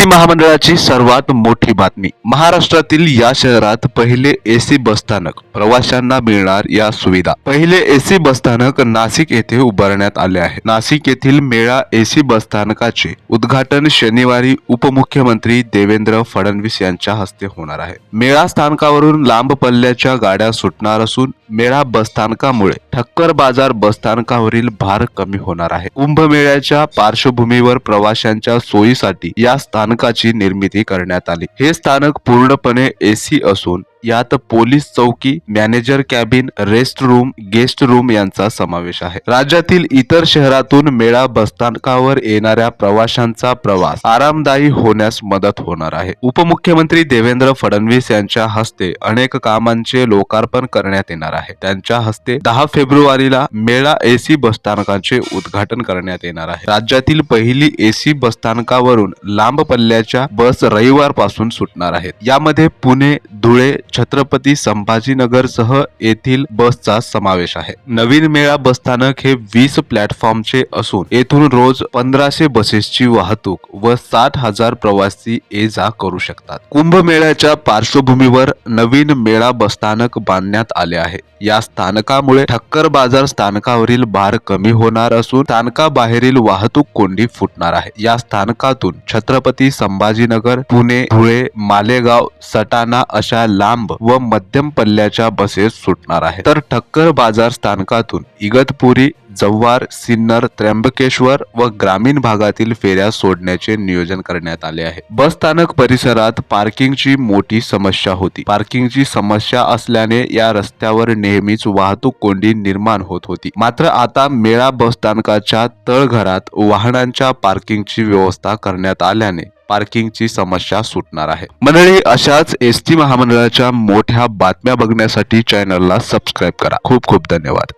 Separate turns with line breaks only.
T महामंडळाची सर्वात मोठी बातमी. महाराष्ट्रातील या शहरात पहिले एसी बसस्थानक प्रवाशांना मिळणार या सुविधा. पहिले एसी बसस्थानक नाशिक येथे उभारण्यात आले आहे. नाशिक येथील मेळा एसी बसस्थानकाचे उद्घाटन शनिवारी उपमुख्यमंत्री देवेंद्र फडणवीस यांच्या हस्ते होणार आहे. मेळा स्थानकावरून लांब पल्ल्याच्या गाड्या सुटणार असून मेळा बसस्थानकामुळे ठक्कर बाजार बसस्थानकावरील भार कमी होणार आहे. कुंभमेळ्याच्या पार्श्वभूमीवर प्रवाशांच्या सोयीसाठी या स्थान स्थानकाची निर्मिती करण्यात आली. हे स्थानक पूर्णपणे एसी असून यात पोलीस चौकी manager cabin rest room guest room यांचा समावेश आहे. राज्यातील इतर शहरातून मेळा बसस्थानकावर येणाऱ्या प्रवाशांचा प्रवास आरामदायी होण्यास मदत होणार आहे. उपमुख्यमंत्री देवेंद्र फडणवीस यांच्या हस्ते अनेक कामांचे लोकार्पण करण्यात येणार आहे. त्यांच्या हस्ते दहा फेब्रुवारीला मेळा एसी बसस्थानकाचे उद्घाटन करण्यात येणार आहे. राज्यातील पहिली एसी बसस्थानकावरून लांब पल्ल्याच्या बस रविवारपासून सुटणार आहेत. यामध्ये पुणे धुळे छत्रपती संभाजीनगरसह येथील बसचा समावेश आहे. नवीन मेळा बसस्थानक हे वीस प्लॅटफॉर्मचे असून येथून रोज पंधराशे बसेसची वाहतूक व साठ हजार प्रवासी ये जा करू शकतात. कुंभमेळ्याच्या पार्श्वभूमीवर नवीन मेळा बसस्थानक बांधण्यात आले आहे. या स्थानकामुळे ठक्कर बाजार स्थानकावरील भार कमी होणार असून स्थानकाबाहेरील वाहतूक कोंडी फुटणार आहे. या स्थानकातून छत्रपती संभाजीनगर पुणे धुळे मालेगाव सटाणा अशा लांब लांब व मध्यम पल्ल्याच्या बसेस सुटणार आहेत. तर ठक्कर बाजार स्थानकातून इगतपुरी जव्हार सिन्नर त्र्यंबकेश्वर व ग्रामीण भागातील फेऱ्या सोडण्याचे नियोजन करण्यात आले आहे. बस स्थानक परिसरात पार्किंगची मोठी समस्या होती. पार्किंगची समस्या असल्याने या रस्त्यावर नेहमीच वाहतूक कोंडी निर्माण होत होती. मात्र आता मेळा बस स्थानकाच्या तळघरात वाहनांच्या पार्किंगची व्यवस्था करण्यात आल्याने पार्किंगची समस्या सुटणार आहे. मंडळी अशाच एस टी महामंडळाच्या मोठ्या बातम्या बघण्यासाठी चॅनलला सबस्क्राईब करा. खूप खूप धन्यवाद.